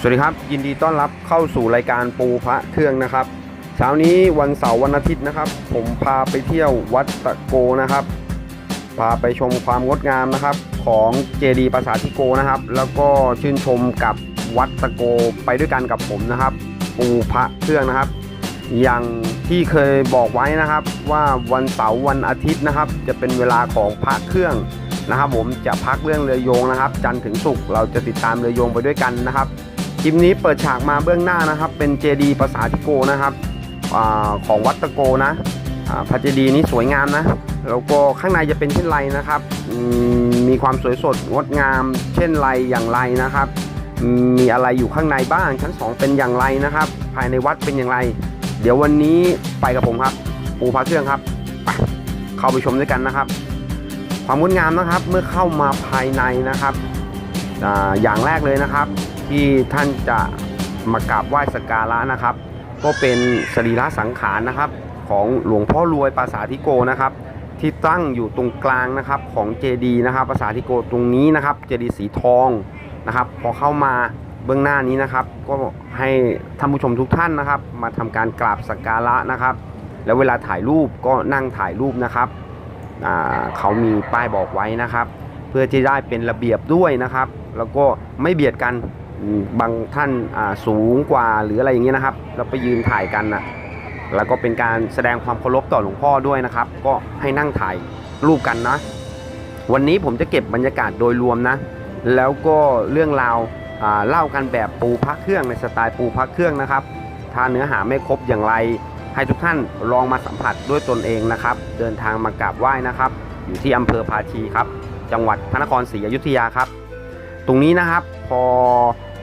สวัสดีครับ ยินดีต้อนรับเข้าสู่รายการปูพระเครื่องนะครับเช้านี้วันเสาร์วันอาทิตย์นะครับ ผมพาไปเที่ยววัดตะโกนะครับ พาไปชมความงดงามนะครับ ของเจดีย์ปราสาททิโกนะครับ แล้วก็ชื่นชมกับวัดตะโกไปด้วยกันกับผมนะครับ ปูพระเครื่องนะครับ อย่างที่เคยบอกไว้นะครับ ว่าวันเสาร์วันอาทิตย์นะครับ จะเป็นเวลาของพระเครื่องนะครับ ผมจะพักเรื่องเรือโยงนะครับ จันทร์ถึงศุกร์เราจะติดตามเรือโยงไปด้วยกันนะครับ คลิปนี้เปิดฉากมาเบื้องหน้านะครับ เป็นเจดีย์ภาษาทิโกนะครับอของวัดตะโกนะพระเจดีย์นี้สวยงามนะแล้วก็ข้างในจะเป็นเช่นไรนะครับ มีความสวยสดงดงาม เช่นไรอย่างไรนะครับ มีอะไรอยู่ข้างในบ้างชั้น 2 เป็นอย่างไรนะครับ ภายในวัดเป็นอย่างไร เดี๋ยววันนี้ไปกับผมครับ ปูพระเครื่องครับไปเข้าไปชมด้วยกันนะครับ ความงดงามนะครับเมื่อเข้ามาภายในนะครับออย่างแรกเลยนะครับ ที่ท่านจะมากราบไหว้สักการะนะครับ ก็เป็นสรีระสังขารนะครับ ของหลวงพ่อรวยปราสาทิโกนะครับ ที่ตั้งอยู่ตรงกลางนะครับของเจดีย์นะครับปราสาทิโกตรงนี้นะครับ เจดีย์สีทองนะครับ พอเข้ามาเบื้องหน้านี้นะครับ ก็ให้ท่านผู้ชมทุกท่านนะครับ มาทำการกราบสักการะนะครับ แล้วเวลาถ่ายรูปก็นั่งถ่ายรูปนะครับเขามีป้ายบอกไว้นะครับ เพื่อที่ได้เป็นระเบียบด้วยนะครับ แล้วก็ไม่เบียดกัน บางท่านสูงกว่าหรืออะไรอย่างเงี้ยนะครับแล้วไปยืนถ่ายกันนะแล้วก็เป็นการแสดงความเคารพต่อหลวงพ่อด้วยนะครับ ก็ให้นั่งถ่ายรูปกันนะ วันนี้ผมจะเก็บบรรยากาศโดยรวมนะ แล้วก็เรื่องราวเล่ากันแบบปูพักเครื่องในสไตล์ปูพักเครื่องนะครับ ถ้าเนื้อหาไม่ครบอย่างไร ให้ทุกท่านลองมาสัมผัสด้วยตนเองนะครับ เดินทางมากราบไหว้นะครับ อยู่ที่อำเภอภาชีครับ จังหวัดพระนครศรีอยุธยาครับ ตรงนี้นะครับพอ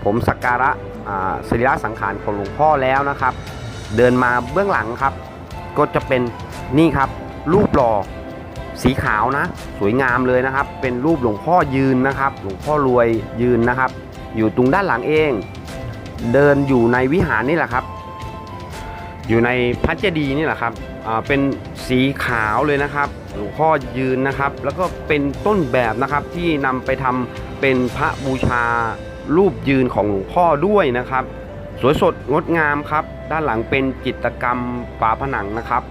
ผมสักการะสรีระสังขารของหลวงพ่อแล้วนะครับ เดินมาเบื้องหลังครับ ก็จะเป็นนี่ครับ รูปหล่อสีขาวนะ สวยงามเลยนะครับ เป็นรูปหลวงพ่อยืนนะครับ หลวงพ่อรวยยืนนะครับ อยู่ตรงด้านหลังเอง เดินอยู่ในวิหารนี่แหละครับ อยู่ในพระเจดีย์นี่แหละครับเป็นสีขาวเลยนะครับ หลวงพ่อยืนนะครับ แล้วก็เป็นต้นแบบนะครับที่นำไปทำเป็นพระบูชา รูปยืนของหลวงพ่อด้วยนะครับ สวยสดงดงามครับ ด้านหลังเป็นจิตรกรรมฝาผนังนะครับ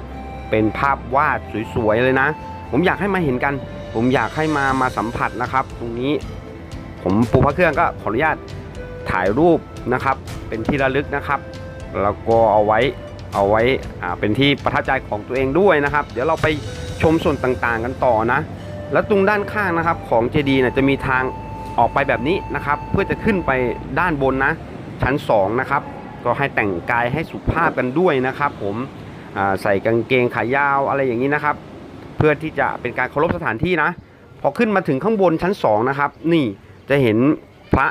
เป็นภาพวาดสวยๆเลยนะ ผมอยากให้มาเห็นกัน ผมอยากให้มามาสัมผัสนะครับ ตรงนี้ ผมปูพระเครื่องก็ขออนุญาตถ่ายรูปนะครับ เป็นที่ระลึกนะครับ แล้วก็เอาไว้เอาไว้เป็นที่ประทับใจของตัวเองด้วยนะครับ เดี๋ยวเราไปชมส่วนต่างๆกันต่อนะ แล้วตรงด้านข้างนะครับของเจดีย์จะมีทาง ออกไปแบบนี้นะครับ เพื่อจะขึ้นไปด้านบนนะ ชั้น2นะครับก็ให้แต่งกายให้สุภาพกันด้วยนะครับ ผมใส่กางเกงขายาวอะไรอย่างนี้นะครับ เพื่อที่จะเป็นการเคารพสถานที่นะ พอขึ้นมาถึงข้างบนชั้น2นะครับนี่จะเห็นพระ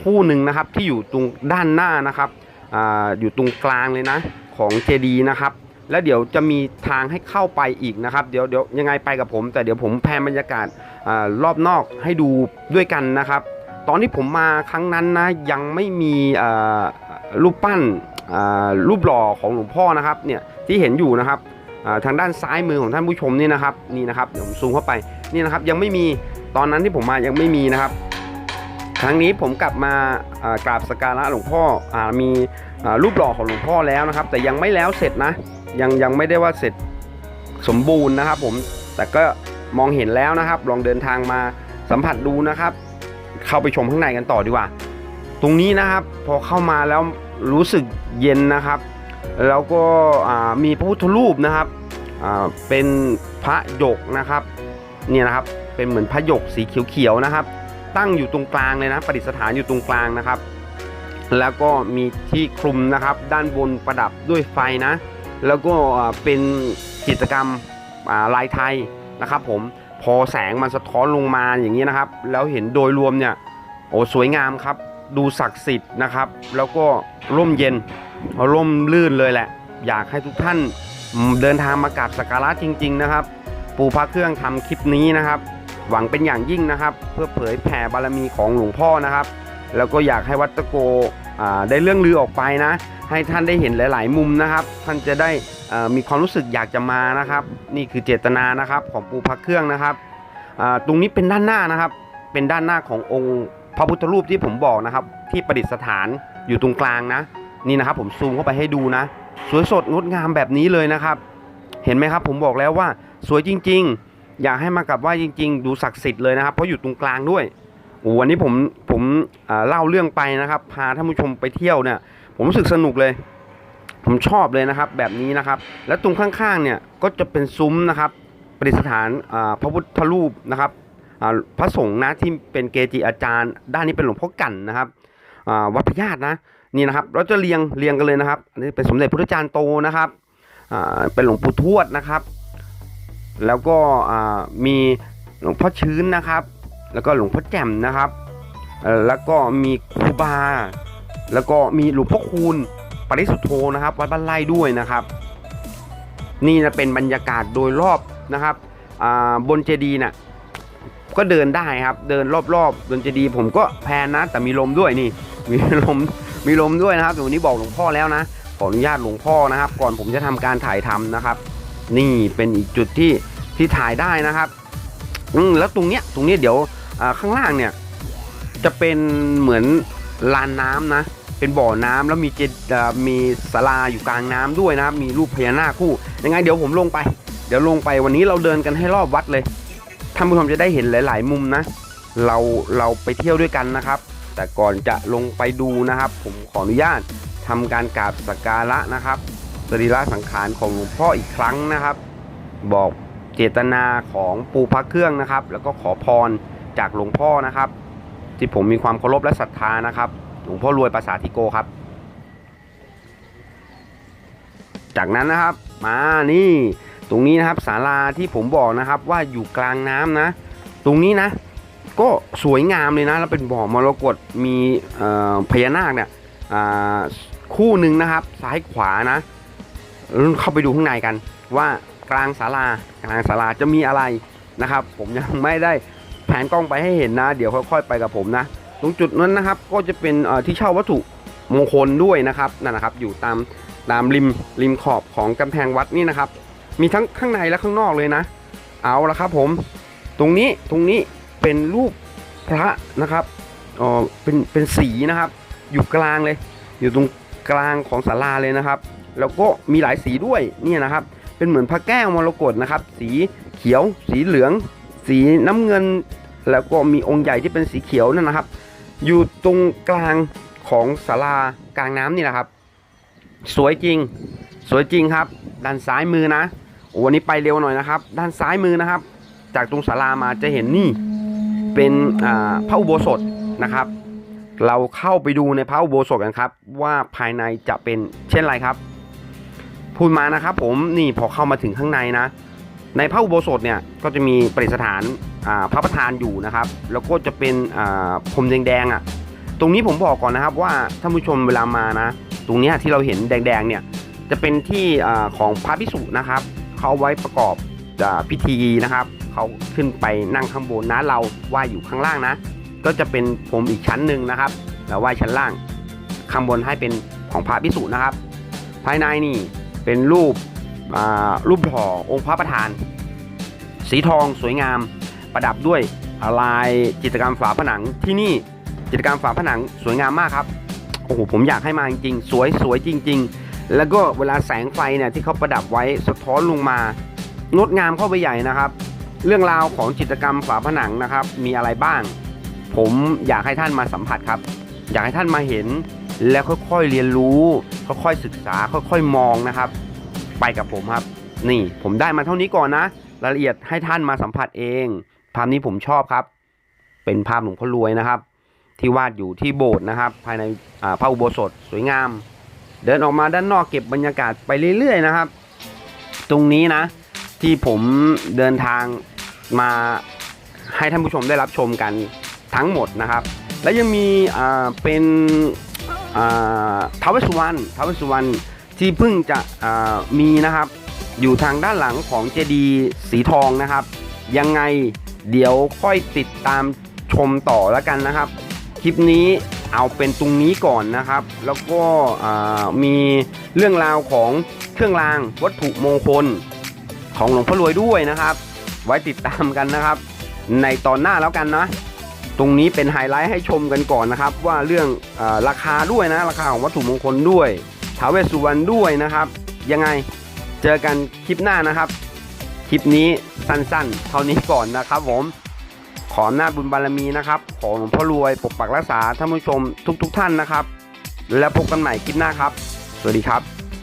คู่หนึ่งนะครับที่อยู่ตรงด้านหน้านะครับออยู่ตรงกลางเลยนะของเจดีย์นะครับ แล้วเดี๋ยวจะมีทางให้เข้าไปอีกนะครับ เดี๋ยวเดี๋ยวยังไงไปกับผม แต่เดี๋ยวผมแพนบรรยากาศอรอบนอกให้ดูด้วยกันนะครับ ตอนที่ผมมาครั้งนั้นนะยังไม่มีรูปปั้นรูปหล่อของหลวงพ่อนะครับเนี่ยที่เห็นอยู่นะครับทางด้านซ้ายมือของท่านผู้ชมนี่นะครับนี่นะครับเดี๋ยวผมซูมเข้าไปนี่นะครับยังไม่มีตอนนั้นที่ผมมายังไม่มีนะครับ ครั้งนี้ผมกลับมากราบสการะหลวงพ่ออมีรูปหล่อของหลวงพ่อแล้วนะครับ แต่ยังไม่แล้วเสร็จนะ ยังยังไม่ได้ว่าเสร็จสมบูรณ์นะครับ ผมแต่ก็มองเห็นแล้วนะครับ ลองเดินทางมาสัมผัสดูนะครับ เข้าไปชมข้างในกันต่อดีกว่า ตรงนี้นะครับพอเข้ามาแล้วรู้สึกเย็นนะครับ แล้วก็มีพระพุทธรูปนะครับเป็นพระหยกนะครับเนี่ยนะครับเป็นเหมือนพระหยกสีเขียวๆนะครับ ตั้งอยู่ตรงกลางเลยนะประดิษฐานอยู่ตรงกลางนะครับ แล้วก็มีที่คลุมนะครับ ด้านบนประดับด้วยไฟนะ แล้วก็เป็นกิจกรรมลายไทยนะครับผมพอแสงมันสะท้อนลงมาอย่างนี้นะครับ แล้วเห็นโดยรวมเนี่ยโอ้สวยงามครับ ดูศักดิ์สิทธิ์นะครับ แล้วก็ร่มเย็นร่มลื่นเลยแหละ อยากให้ทุกท่านเดินทางมากราบสักการะจริง ๆ นะครับ ปูพระเครื่องทำคลิปนี้นะครับ หวังเป็นอย่างยิ่งนะครับ เพื่อเผยแผ่บารมีของหลวงพ่อนะครับ แล้วก็อยากให้วัดตะโกได้เรื่องลือออกไปนะ ให้ท่านได้เห็นหลาย ๆ มุมนะครับ ท่านจะได้มีความรู้สึกอยากจะมานะครับ นี่คือเจตนานะครับของปูพระเครื่องนะครับตรงนี้เป็นด้านหน้านะครับ เป็นด้านหน้าขององค์พระพุทธรูปที่ผมบอกนะครับ ที่ประดิษฐานอยู่ตรงกลางนะ นี่นะครับ ผมซูมเข้าไปให้ดูนะ สวยสดงดงามแบบนี้เลยนะครับ เห็นไหมครับ ผมบอกแล้วว่าสวยจริง ๆ อยากให้มากราบไหว้จริง ๆ ดูศักดิ์สิทธิ์เลยนะครับ เพราะอยู่ตรงกลางด้วย วันนี้ผมผมเล่าเรื่องไปนะครับ พาท่านผู้ชมไปเที่ยวเนี่ย ผมรู้สึกสนุกเลย ผมชอบเลยนะครับ แบบนี้นะครับ และตรงข้างๆเนี่ยก็จะเป็นซุ้มนะครับประดิษฐานพระพุทธรูปนะครับพระสงฆ์นะที่เป็นเกจิอาจารย์ ด้านนี้เป็นหลวงพ่อกันนะครับวัดพญาตนะนี่นะครับ เราจะเรียงเรียงกันเลยนะครับอันนี้เป็นสมเด็จพระพุทธจารย์โตนะครับเป็นหลวงปู่ทวดนะครับ แล้วก็มีหลวงพ่อชื้นนะครับ แล้วก็หลวงพ่อแจ่มนะครับ แล้วก็มีครูบา แล้วก็มีหลวงพ่อคูณปริสุทธโธนะครับ วัดบ้านไร่ด้วยนะครับ นี่นะเป็นบรรยากาศโดยรอบนะครับบนเจดีย์น่ะก็เดินได้ครับ เดินรอบๆบนเจดีย์ผมก็แพนนะ แต่มีลมด้วยนี่ มีลมมีลมด้วยนะครับวันนี้บอกหลวงพ่อแล้วนะขออนุญาตหลวงพ่อนะครับ ก่อนผมจะทำการถ่ายทำนะครับ นี่เป็นอีกจุดที่ที่ถ่ายได้นะครับ อืมแล้วตรงเนี้ยตรงเนี้ยเดี๋ยว ข้างล่างเนี่ยจะเป็นเหมือนลานน้ำนะ เป็นบ่อน้ำแล้วมีเจดมีศาลาอยู่กลางน้ำด้วยนะมีรูปพญานาคคู่ ยังไงเดี๋ยวผมลงไป เดี๋ยวลงไปวันนี้เราเดินกันให้รอบวัดเลย ท่านผู้ชมจะได้เห็นหลาย ๆ มุมนะ เราเราไปเที่ยวด้วยกันนะครับ แต่ก่อนจะลงไปดูนะครับ ผมขออนุญาตทำการกราบสักการะนะครับสรีระสังขารของหลวงพ่ออีกครั้งนะครับ บอกเจตนาของปูพระเครื่องนะครับ แล้วก็ขอพร จากหลวงพ่อนะครับ ที่ผมมีความเคารพและศรัทธานะครับ หลวงพ่อรวยภาษาธิโกครับ จากนั้นนะครับมานี่ตรงนี้นะครับศาลาที่ผมบอกนะครับว่าอยู่กลางน้ำนะ ตรงนี้นะ ก็สวยงามเลยนะแล้วเป็นบ่อมรกตมีพญานาคเนี่ยคู่หนึ่งนะครับ ซ้ายขวานะเข้าไปดูข้างในกันว่ากลางศาลากลางศาลาจะมีอะไรนะครับ ผมยังไม่ได้ นกล้องไปให้เห็นนะ เดี๋ยวค่อยๆไปกับผมนะ ตรงจุดนั้นนะครับ ก็จะเป็นที่เช่าวัตถุมงคลด้วยนะครับนั่นนะครับ อยู่ตามตามริมริมขอบของกำแพงวัดนี่นะครับ มีทั้งข้างในและข้างนอกเลยนะ เอาละครับผม ตรงนี้ตรงนี้เป็นรูปพระนะครับอ๋อเป็นเป็นสีนะครับ อยู่กลางเลย อยู่ตรงกลางของศาลาเลยนะครับ แล้วก็มีหลายสีด้วยนี่นะครับ เป็นเหมือนพระแก้วมรกตนะครับ สีเขียว สีเหลือง สีน้ำเงิน แล้วก็มีองค์ใหญ่ที่เป็นสีเขียวนั่นนะครับ อยู่ตรงกลางของศาลากลางน้ำนี่แหละครับ สวยจริง สวยจริงครับ ด้านซ้ายมือนะอวันนี้ไปเร็วหน่อยนะครับ ด้านซ้ายมือนะครับ จากตรงศาลามาจะเห็นนี่เป็นพระอุโบสถนะครับ เราเข้าไปดูในพระอุโบสถกันครับ ว่าภายในจะเป็นเช่นไรครับพูดมานะครับผมนี่พอเข้ามาถึงข้างในนะ ในพระอุโบสถเนี่ยก็จะมีประดิษฐาน พระประธานอยู่นะครับ แล้วก็จะเป็นอ่าพรมแดงๆอะ ตรงนี้ผมบอกก่อนนะครับว่าท่านผู้ชมเวลามานะ ตรงนี้ที่เราเห็นแดงๆเนี่ยจะเป็นที่อของพระพิสุนะครับเขาไว้ประกอบอพิธีนะครับเขาขึ้นไปนั่งข้างบนนะเราไหว้อยู่ข้างล่างนะ ก็จะเป็นผมอีกชั้นหนึ่งนะครับแล้วไหวชั้นล่างข้างบนให้เป็นของพระพิสุนะครับ ภายในนี่เป็นรูปรูปหล่อองค์พระประธาน สีทองสวยงาม ประดับด้วยลายจิตรกรรมฝาผนังที่นี่จิตรกรรมฝาผนังสวยงามมากครับโอ้โหผมอยากให้มาจริงๆ สวยสวยจริง ๆ แล้วก็เวลาแสงไฟเนี่ยที่เขาประดับไว้สะท้อนลงมางดงามเข้าไปใหญ่นะครับ เรื่องราวของจิตรกรรมฝาผนังนะครับ มีอะไรบ้าง ผมอยากให้ท่านมาสัมผัสครับ อยากให้ท่านมาเห็นแล้วค่อยๆเรียนรู้ ค่อยๆศึกษา ค่อยๆมองนะครับ ไปกับผมครับ นี่ผมได้มาเท่านี้ก่อนนะ รายละเอียดให้ท่านมาสัมผัสเอง ภาพนี้ผมชอบครับ เป็นภาพหลวงพ่อรวยนะครับ ที่วาดอยู่ที่โบสถ์นะครับ ภายในพระอุโบสถสวยงาม เดินออกมาด้านนอกเก็บบรรยากาศไปเรื่อยๆนะครับ ตรงนี้นะ ที่ผมเดินทางมาให้ท่านผู้ชมได้รับชมกันทั้งหมดนะครับ และยังมีอ่าเป็นอ่าท้าวเวสุวรรณทาวเวสุวรรณที่เพิ่งจะอ่ามีนะครับ อยู่ทางด้านหลังของเจดีย์สีทองนะครับ ยังไง เดี๋ยวค่อยติดตามชมต่อแล้วกันนะครับ คลิปนี้เอาเป็นตรงนี้ก่อนนะครับ แล้วก็มีเรื่องราวของเครื่องรางวัตถุมงคลของหลวงพ่อรวยด้วยนะครับ ไว้ติดตามกันนะครับ ในตอนหน้าแล้วกันนะ ตรงนี้เป็นไฮไลท์ให้ชมกันก่อนนะครับ ว่าเรื่องอราคาด้วยนะ ราคาของวัตถุมงคลด้วยท้าวเวสสุวรรณด้วยนะครับ ยังไงเจอกันคลิปหน้านะครับ คลิปนี้สั้นๆ เท่านี้ก่อนนะครับผม ขอหน้าบุญบารมีนะครับ ขอหลวงพ่อรวยปกปักรักษาท่านผู้ชมทุกๆทท่านนะครับ แล้วพบกันใหม่คลิปหน้าครับ สวัสดีครับ